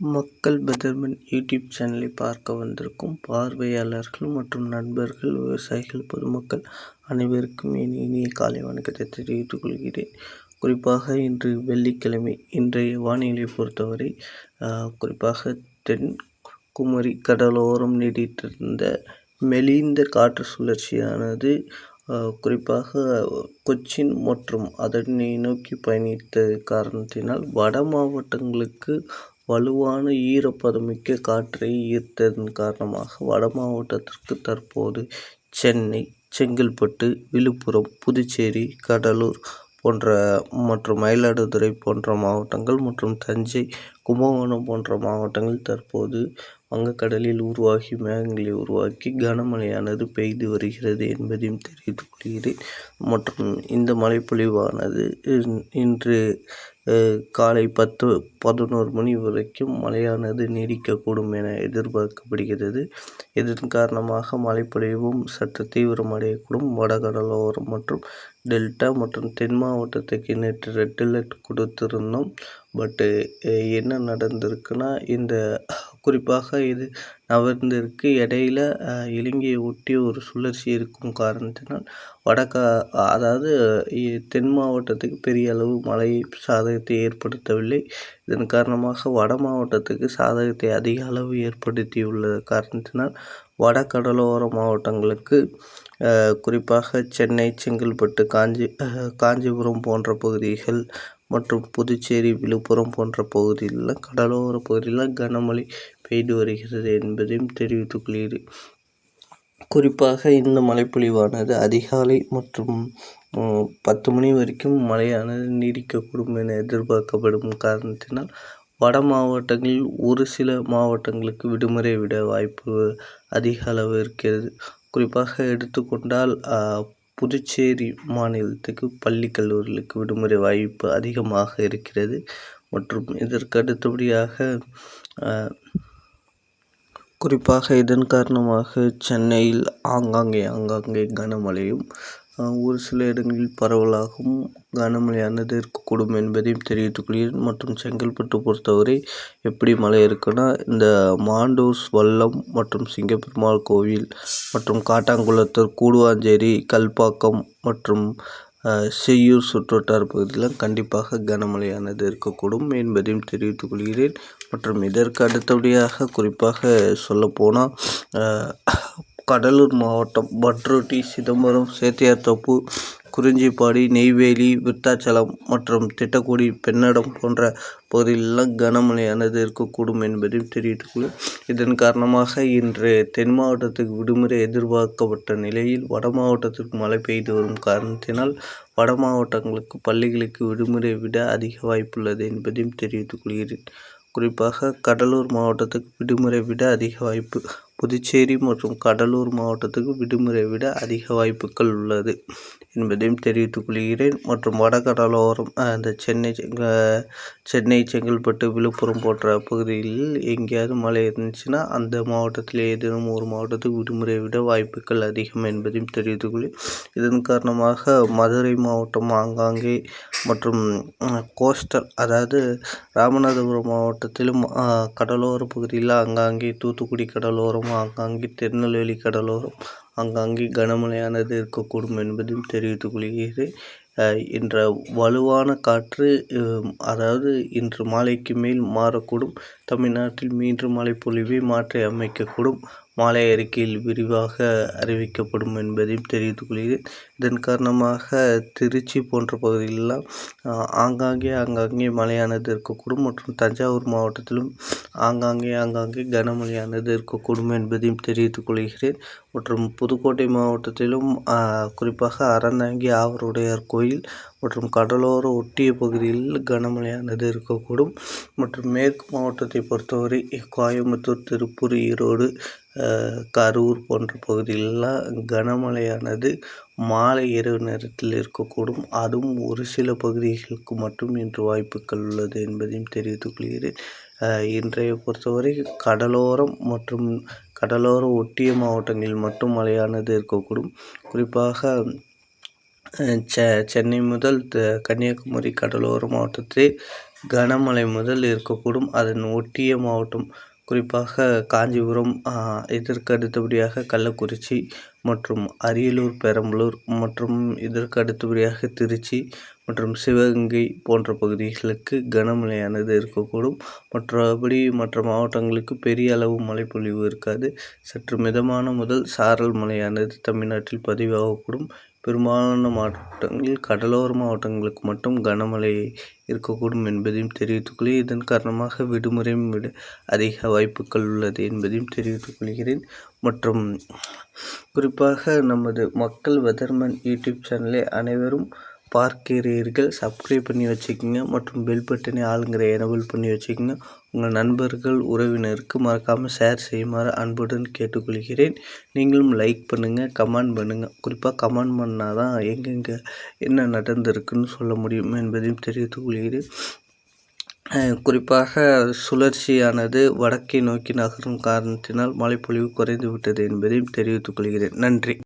மக்கள் betterment YouTube சேனலை பார்க்க வந்திருக்கும் பார்வையாளர்கள் மற்றும் நண்பர்கள் விவசாயிகள் பொதுமக்கள் அனைவருக்கும் என் இனிய காலை வணக்கத்தை தெரிவித்துக் கொள்கிறேன். குறிப்பாக இன்று வெள்ளிக்கிழமை இன்றைய வானிலை பொறுத்தவரை குறிப்பாக தென் குமரி கடலோரம் நீடித்திருந்த மெலிந்த காற்று சுழற்சியானது குறிப்பாக கொச்சின் மற்றும் அதனை நோக்கி பயணித்த காரணத்தினால் வட மாவட்டங்களுக்கு வலுவான ஈரப்பதமிக்க காற்றை ஈர்த்ததன் காரணமாக வட மாவட்டத்திற்கு தற்போது சென்னை செங்கல்பட்டு விழுப்புரம் புதுச்சேரி கடலூர் போன்ற மற்றும் மயிலாடுதுறை போன்ற மாவட்டங்கள் மற்றும் தஞ்சை கும்பகோணம் போன்ற மாவட்டங்கள் தற்போது வங்கக்கடலில் உருவாகி மேகங்களை உருவாக்கி கனமழையானது பெய்து வருகிறது என்பதையும் தெரிவித்துக் கொள்கிறேன். மற்றும் இந்த மழைப்பொழிவானது இன்று காலை பத்து பதினோரு மணி வரைக்கும் மழையானது நீடிக்கக்கூடும் என எதிர்பார்க்கப்படுகிறது. இதன் காரணமாக மழைப்பொழிவும் சற்று தீவிரமடையக்கூடும். வடகடலோரம் மற்றும் டெல்டா மற்றும் தென் மாவட்டத்துக்கு நேற்று ரெட் அலர்ட் கொடுத்துருந்தோம். பட்டு என்ன நடந்திருக்குன்னா இந்த குறிப்பாக இது நகர்ந்திருக்கு. இடையில இலங்கையை ஒட்டி ஒரு சுழற்சி இருக்கும் காரணத்தினால் வடக்க அதாவது தென் மாவட்டத்துக்கு பெரிய அளவு மழை சாதகத்தை ஏற்படுத்தவில்லை. இதன் காரணமாக வட மாவட்டத்துக்கு சாதகத்தை அதிக அளவு ஏற்படுத்தியுள்ள காரணத்தினால் வட கடலோர மாவட்டங்களுக்கு குறிப்பாக சென்னை செங்கல்பட்டு காஞ்சி காஞ்சிபுரம் போன்ற பகுதிகள் மற்றும் புதுச்சேரி விழுப்புரம் போன்ற பகுதிகளில் கடலோர பகுதியில் கனமழை பெய்து வருகிறது என்பதையும் தெரிவித்துக் கொள்கிறேன் குறிப்பாக இந்த மழைப்பொழிவானது அதிகாலை மற்றும் பத்து மணி வரைக்கும் மழையானது நீடிக்கக்கூடும் என எதிர்பார்க்கப்படும் காரணத்தினால் வட மாவட்டங்களில் ஒரு சில மாவட்டங்களுக்கு விடுமுறை விட வாய்ப்பு அதிக அளவு இருக்கிறது. குறிப்பாக எடுத்துக்கொண்டால் புதுச்சேரி மாநிலத்துக்கு பள்ளி கல்லூரிகளுக்கு விடுமுறை வாய்ப்பு அதிகமாக இருக்கிறது. மற்றும் இதற்கு அடுத்தபடியாக குறிப்பாக இதன் காரணமாக சென்னையில் ஆங்காங்கே ஆங்காங்கே கனமழையும் ஒரு சில இடங்களில் பரவலாகவும் கனமழையானது இருக்கக்கூடும் என்பதையும் தெரிவித்துக் கொள்கிறேன் மற்றும் செங்கல்பட்டு பொறுத்தவரை எப்படி மழை இருக்குன்னா இந்த மாண்டூஸ் வல்லம் மற்றும் சிங்கப்பெருமாள் கோவில் மற்றும் காட்டாங்குளத்தூர் கூடுவாஞ்சேரி கல்பாக்கம் மற்றும் செய்யூர் சுற்றுவட்டார பகுதியில் கண்டிப்பாக கனமழையானது இருக்கக்கூடும் என்பதையும் தெரிவித்துக் கொள்கிறேன் மற்றும் இதற்கு அடுத்தபடியாக குறிப்பாக சொல்லப்போனால் கடலூர் மாவட்டம் பட்ரோட்டி சிதம்பரம் சேத்தியார்தோப்பு குறிஞ்சிப்பாடி நெய்வேலி விருத்தாச்சலம் மற்றும் திட்டக்குடி பெண்ணடம் போன்ற பகுதிகளெல்லாம் கனமழையானது இருக்கக்கூடும் என்பதையும் தெரிவித்துக் இதன் காரணமாக இன்று தென் மாவட்டத்துக்கு விடுமுறை எதிர்பார்க்கப்பட்ட நிலையில் வட மாவட்டத்திற்கு மழை பெய்து வரும் காரணத்தினால் வட மாவட்டங்களுக்கு பள்ளிகளுக்கு விடுமுறை விட அதிக வாய்ப்புள்ளது என்பதையும் தெரிவித்துக் கொள்கிறேன். குறிப்பாக கடலூர் மாவட்டத்துக்கு விடுமுறை விட அதிக வாய்ப்பு. புதுச்சேரி மற்றும் கடலூர் மாவட்டத்துக்கு விடுமுறை விட அதிக வாய்ப்புகள் உள்ளது என்பதையும் தெரிவித்துக் கொள்கிறேன். மற்றும் வடகடலோரம் அந்த சென்னை சென்னை செங்கல்பட்டு விழுப்புரம் போன்ற பகுதிகளில் எங்கேயாவது மழை இருந்துச்சுன்னா அந்த மாவட்டத்தில் ஏதேனும் ஒரு மாவட்டத்துக்கு விடுமுறை விட வாய்ப்புகள் அதிகம் என்பதையும் தெரிவித்துக் கொள்கிறேன். இதன் காரணமாக மதுரை மாவட்டம் ஆங்காங்கே மற்றும் கோஸ்டல் அதாவது ராமநாதபுரம் மாவட்டத்திலும் கடலோர பகுதியில் ஆங்காங்கே தூத்துக்குடி கடலோரம் ஆங்காங்கே திருநெல்வேலி கடலோரம் ஆங்காங்கே கனமழையானது இருக்கக்கூடும் என்பதையும் தெரிவித்துக் கொள்கிறேன் என்ற வலுவான காற்று அதாவது இன்று மாலைக்கு மேல் மாறக்கூடும். தமிழ்நாட்டில் மீண்டும் மழைப்பொழிவை மாற்றி அமைக்கக்கூடும். மாலை அறிக்கையில் விரிவாக அறிவிக்கப்படும் என்பதையும் தெரிவித்துக் கொள்கிறேன். இதன் காரணமாக திருச்சி போன்ற பகுதிகளெல்லாம் ஆங்காங்கே ஆங்காங்கே மழையானது இருக்கக்கூடும் மற்றும் தஞ்சாவூர் மாவட்டத்திலும் ஆங்காங்கே ஆங்காங்கே கனமழையானது இருக்கக்கூடும் என்பதையும் தெரிவித்துக் கொள்கிறேன். மற்றும் புதுக்கோட்டை மாவட்டத்திலும் குறிப்பாக அறந்தாங்கி ஆவருடையார் கோயில் மற்றும் கடலோர ஒட்டிய பகுதியில் கனமழையானது இருக்கக்கூடும். மற்றும் மேற்கு மாவட்டத்தை பொறுத்தவரை கோயம்புத்தூர் திருப்பூர் ஈரோடு கரூர் போன்ற பகுதிகளெலாம் கனமழையானது மாலை இரவு நேரத்தில் இருக்கக்கூடும். அதுவும் ஒரு சில பகுதிகளுக்கு மட்டும் இன்று வாய்ப்புகள் உள்ளது என்பதையும் தெரிவித்துக் கொள்கிறேன். இன்றைய பொறுத்தவரை கடலோரம் மற்றும் கடலோர ஒட்டிய மாவட்டங்களில் மட்டும் மழையானது இருக்கக்கூடும். குறிப்பாக செ சென்னை முதல் த கன்னியாகுமரி கடலோர மாவட்டத்தில் கனமழை முதல் இருக்கக்கூடும். அதன் ஒட்டிய மாவட்டம் குறிப்பாக காஞ்சிபுரம் இதற்கு அடுத்தபடியாக கள்ளக்குறிச்சி மற்றும் அரியலூர் பெரம்பலூர் மற்றும் இதற்கு அடுத்தபடியாக திருச்சி மற்றும் சிவகங்கை போன்ற பகுதிகளுக்கு கனமழையானது இருக்கக்கூடும். மற்றபடி மற்ற மாவட்டங்களுக்கு பெரிய அளவு மழைப்பொழிவு இருக்காது. சற்று மிதமான முதல் சாரல் மழையானது தமிழ்நாட்டில் பதிவாகக்கூடும். பெரும்பாலான மாவட்டங்களில் கடலோர மாவட்டங்களுக்கு மட்டும் கனமழை இருக்கக்கூடும் என்பதையும் தெரிவித்துக் இதன் காரணமாக விடுமுறையும் விட அதிக வாய்ப்புகள் உள்ளது என்பதையும் தெரிவித்துக் கொள்கிறேன் மற்றும் குறிப்பாக நமது மக்கள் வெதர்மன் யூடியூப் சேனலை அனைவரும் பார்க்கிறீர்கள் சப்ஸ்கிரைப் பண்ணி வச்சுக்கோங்க மற்றும் பெல் பட்டனை ஆளுங்கிற எனபிள் பண்ணி வச்சுக்கோங்க. உங்கள் நண்பர்கள் உறவினருக்கு மறக்காமல் ஷேர் செய்யுமாறு அன்புடன் கேட்டுக்கொள்கிறேன். நீங்களும் லைக் பண்ணுங்கள் கமெண்ட் பண்ணுங்கள் குறிப்பாக கமெண்ட் பண்ணால் தான் எங்கெங்கே என்ன நடந்திருக்குன்னு சொல்ல முடியும் என்பதையும் தெரிவித்துக் கொள்கிறேன். குறிப்பாக சுழற்சியானது வடக்கை நோக்கி நகரும் காரணத்தினால் மழைப்பொழிவு குறைந்து விட்டது என்பதையும் தெரிவித்துக் கொள்கிறேன். நன்றி.